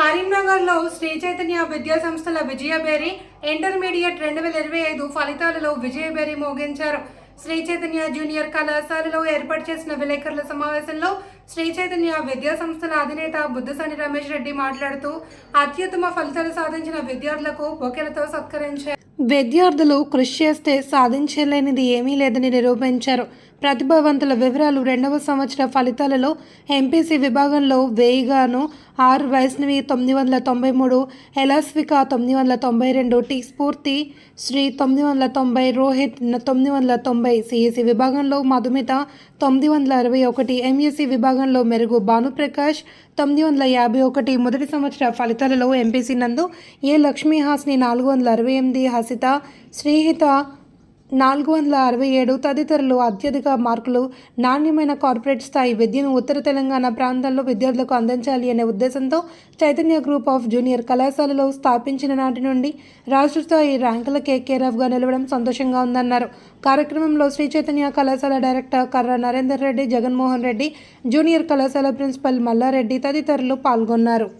కరీంనగర్లో శ్రీ చైతన్య విద్యా సంస్థల విజయబేరి ఇంటర్మీడియట్ రెండు వేల ఇరవై ఐదు ఫలితాలలో విజయబేరి మోగించారు. శ్రీ చైతన్య జూనియర్ కళాశాలలో ఏర్పాటు చేసిన విలేకరుల సమావేశంలో శ్రీ చైతన్య విద్యా సంస్థల అధినేత బుద్ధసాని రమేష్ రెడ్డి మాట్లాడుతూ అత్యుత్తమ ఫలితాలు సాధించిన విద్యార్థులకు బొకెలతో సత్కరించారు. విద్యార్థులు కృషి చేస్తే సాధించలేనిది ఏమీ లేదని నిరూపించారు. ప్రతిభావంతుల వివరాలు రెండవ సంవత్సర ఫలితాలలో ఎంపీసీ విభాగంలో వేయిగాను ఆర్ వైష్ణవి తొమ్మిది వందల తొంభై మూడు ఎలాస్విక తొమ్మిది వందల తొంభై రెండు టీ స్ఫూర్తి శ్రీ తొమ్మిది వందల తొంభై రోహిత్ తొమ్మిది వందల తొంభై సిఎస్సి విభాగంలో మధుమిత తొమ్మిది వందల అరవై ఒకటి ఎంఎస్సి విభాగంలో మెరుగు భానుప్రకాష్ తొమ్మిది వందల యాభై ఒకటి మొదటి సంవత్సర ఫలితాలలో ఎంపీసీ నందు ఏ లక్ష్మీహాస్ని నాలుగు వందల అరవై ఎనిమిది హసిత శ్రీహిత నాలుగు వందల అరవై ఏడు తదితరులు అత్యధిక మార్కులు నాణ్యమైన కార్పొరేట్ స్థాయి విద్యను ఉత్తర తెలంగాణ ప్రాంతాల్లో విద్యార్థులకు అందించాలి అనే ఉద్దేశంతో చైతన్య గ్రూప్ ఆఫ్ జూనియర్ కళాశాలలో స్థాపించిన నాటి నుండి రాష్ట్ర స్థాయి ర్యాంకుల కేకేరఫ్గా నిలవడం సంతోషంగా ఉందన్నారు. కార్యక్రమంలో శ్రీ చైతన్య కళాశాల డైరెక్టర్ కర్ర నరేందర్ రెడ్డి జగన్మోహన్ రెడ్డి జూనియర్ కళాశాల ప్రిన్సిపల్ మల్లారెడ్డి తదితరులు పాల్గొన్నారు.